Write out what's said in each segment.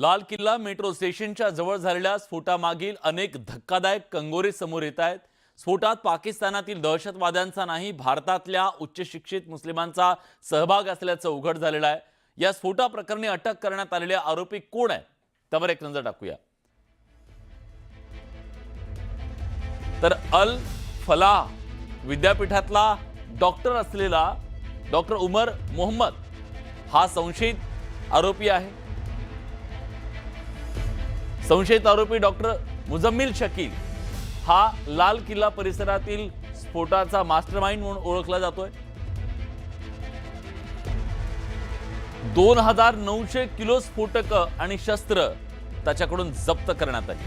लाल किल्ला मेट्रो स्टेशनच्या जवळ झालेल्या स्फोटामागील अनेक धक्कादायक कंगोरे समोर येत आहेत. स्फोटात पाकिस्तानातील दहशतवाद्यांचा नाही भारतातल्या उच्च शिक्षित मुस्लिमांचा सहभाग असल्याचं उघड झालेलं आहे. या स्फोटाप्रकरणी अटक करण्यात आलेले आरोपी कोण आहेत? त्यावर एक नजर टाकूया. तर अल फलाह विद्यापीठातला डॉक्टर असलेला डॉक्टर उमर मोहम्मद हा संशयित आरोपी आहे. संशयित आरोपी डॉक्टर मुजम्मिल शकील हा लाल किल्ला परिसरातील स्फोटाचा मास्टरमाइंड म्हणून ओळखला जातोय. दोन हजार नऊशे किलो स्फोटक आणि शस्त्र त्याच्याकडून जप्त करण्यात आली.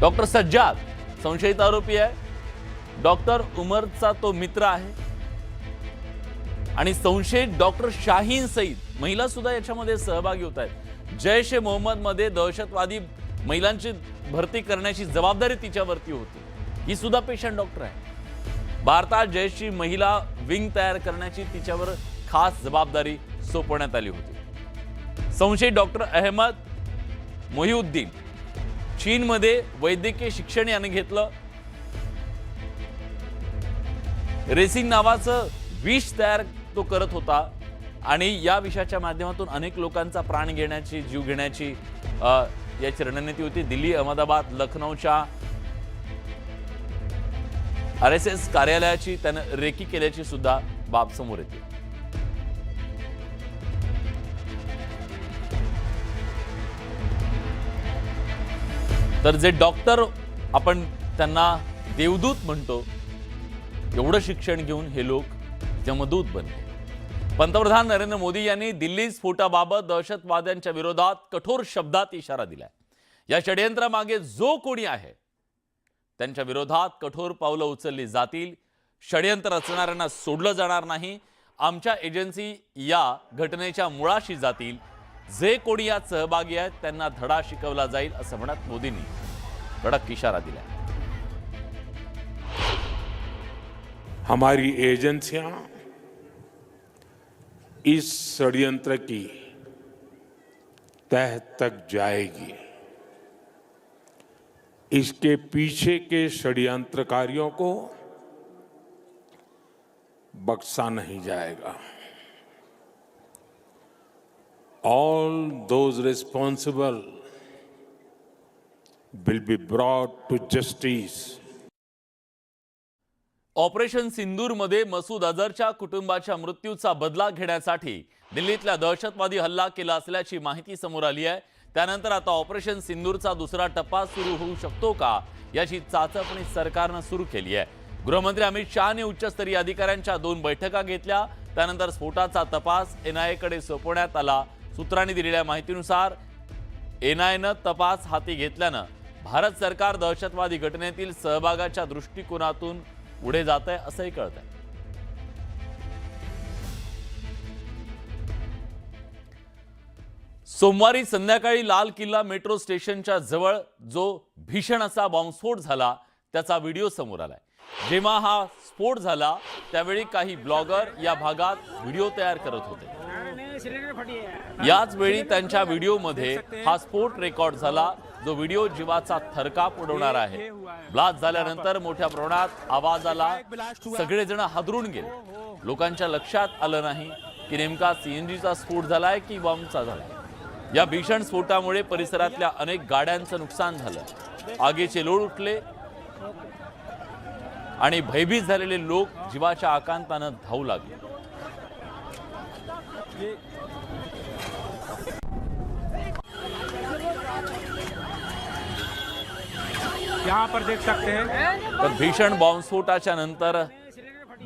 डॉक्टर सज्जाद संशयित आरोपी आहे. डॉक्टर उमरचा तो मित्र आहे. आणि संशयित डॉक्टर शाहीन सईद महिला सुद्धा याच्यामध्ये सहभागी होत आहेत. जैश ए मोहम्मदमध्ये दहशतवादी महिलांची भरती करण्याची जबाबदारी तिच्यावरती होती. ही सुद्धा पेशंट डॉक्टर आहे. भारतात जैशची महिला विंग तयार करण्याची तिच्यावर खास जबाबदारी सोपवण्यात आली होती. संशयित डॉक्टर अहमद मोहिउद्दीन चीनमध्ये वैद्यकीय शिक्षण याने घेतलं. रेसिंग नावाचं विष तयार तो करत होता. आणि या विषयाच्या माध्यमातून अनेक लोकांचा प्राण घेण्याची जीव घेण्याची याची रणनीती होती. दिल्ली अहमदाबाद लखनौच्या आर एस एस कार्यालयाची त्यानं रेकी केल्याची सुद्धा बाब समोर येते. तर जे डॉक्टर आपण त्यांना देवदूत म्हणतो एवढं शिक्षण घेऊन हे लोक जमदूत बनले. पंतप्रधान नरेंद्र मोदी यांनी दिल्ली स्फोटाबाबत दहशतवाद्यांच्या विरोधात कठोर शब्दात इशारा दिलाय. या षडयंत्रामागे जो कोणी आहे त्यांच्या विरोधात कठोर पावलं उचलली जातील. षडयंत्र रचणाऱ्यांना सोडलं जाणार नाही. आमच्या एजन्सी या घटनेच्या मुळाशी जातील. जे कोणी यात सहभागी आहेत त्यांना धडा शिकवला जाईल असं म्हणत मोदींनी कडक इशारा दिला हमारी एजेंसियां इस षडयंत्र की तह तक जाएगी। इसके पीछे के षड्यंत्रकारियों को बक्सा नहीं जाएगा। All those responsible will be brought to justice operation सिंदूरमध्ये Masood अझरच्या कुटुंबाच्या मृत्यूचा बदला घेण्यासाठी दिल्लीतल्या दहशतवादी हल्ला केला असल्याची माहिती समोर आली आहे. त्यानंतर आता ऑपरेशन सिंदूरचा दुसरा टप्पा सुरू होऊ शकतो का याची चाचपणी सरकारनं सुरू केली आहे. गृहमंत्री अमित शहाने उच्चस्तरीय अधिकाऱ्यांच्या दोन बैठका घेतल्या. त्यानंतर स्फोटाचा तपास एनआयएकडे सोपवण्यात आला. सूत्रांनी दिलेल्या माहितीनुसार एनआयनं तपास हाती घेतल्यानं भारत सरकार दहशतवादी घटनेतील सहभागाच्या दृष्टिकोनातून पुढे जात आहे असंही कळत आहे सोमवारी संध्याकाळी लाल किल्ला मेट्रो स्टेशनच्या जवळ जो भीषण असा बॉम्बस्फोट झाला त्याचा व्हिडिओ समोर आलाय. जेव्हा हा स्फोट झाला त्यावेळी काही ब्लॉगर या भागात व्हिडिओ तयार करत होते. याच वेळी त्यांच्या व्हिडिओमध्ये हा स्फोट रेकॉर्ड झाला. जो व्हिडिओ जीवाचा थरकाप उडवणार आहे. ब्लास्ट झाल्यानंतर मोठ्या प्रमाणात आवाज आला सगळेजण हादरून गेले. लोकांच्या लक्षात आलं नाही की नेमका सीएनजीचा स्फोट झालाय की बॉम्बचा झालाय. या भीषण स्फोटामुळे परिसरातल्या अनेक गाड्यांचं नुकसान झालं. आगीचे लोळ उठले. आणि भयभीत झालेले लोक जीवाच्या आकांतानं धावू लागले. यहाँ पर देख सकते हैं। तर भीषण बॉम्बस्फोटाच्या नंतर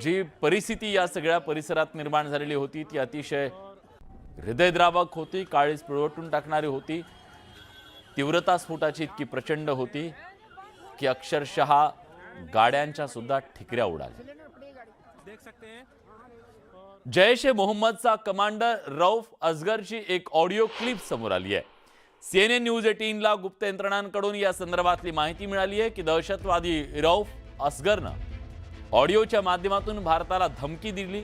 जी परिस्थिती या सगळ्या परिसरात निर्माण झालेली होती ती अतिशय हृदयद्रावक होती काळीच पिळवटून टाकणारी होती. तीव्रता स्फोटाची इतकी प्रचंड होती की अक्षरशः गाड्यांच्या सुद्धा ठिकऱ्या उडाल्या. देख सकते जैश ए मोहम्मदचा कमांडर रौफ असगरची एक ऑडिओ क्लिप समोर आली आहे. सीएनएन न्यूज एटीनला गुप्त यंत्रणांकडून या संदर्भातली माहिती मिळाली आहे की दहशतवादी रौफ असगरनं ऑडिओच्या माध्यमातून भारताला धमकी दिली.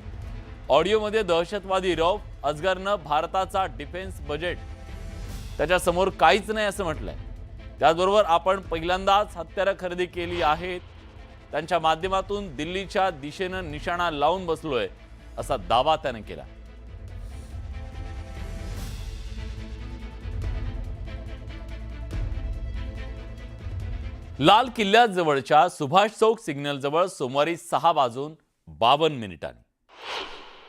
ऑडिओमध्ये दहशतवादी रौफ अजगरनं भारताचा डिफेन्स बजेट त्याच्यासमोर काहीच नाही असं म्हटलंय. त्याचबरोबर आपण पहिल्यांदाच हत्यारं खरेदी केली आहेत. त्यांच्या माध्यमातून दिल्लीच्या दिशेनं निशाणा लावून बसलोय असा दावा त्यानं केला. लाल किल्ल्याजवळच्या सुभाष चौक सिग्नल जवळ सोमवारी सहा वाजून बावन्न मिनिटांनी.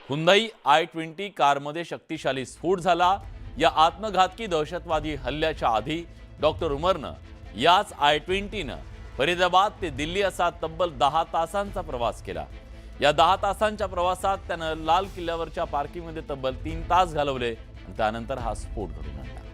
हुंदाई आय ट्वेंटी कारमध्ये शक्तिशाली स्फोट झाला. या आत्मघातकी दहशतवादी हल्ल्याच्या आधी डॉक्टर उमरनं याच आय ट्वेंटीनं फरीदाबाद ते दिल्ली असा तब्बल दहा तासांचा प्रवास केला. या दहा तासांच्या प्रवासात त्यानं लाल किल्ल्यावरच्या पार्किंगमध्ये तब्बल तीन तास घालवले आणि त्यानंतर हा स्फोट घडून आणला.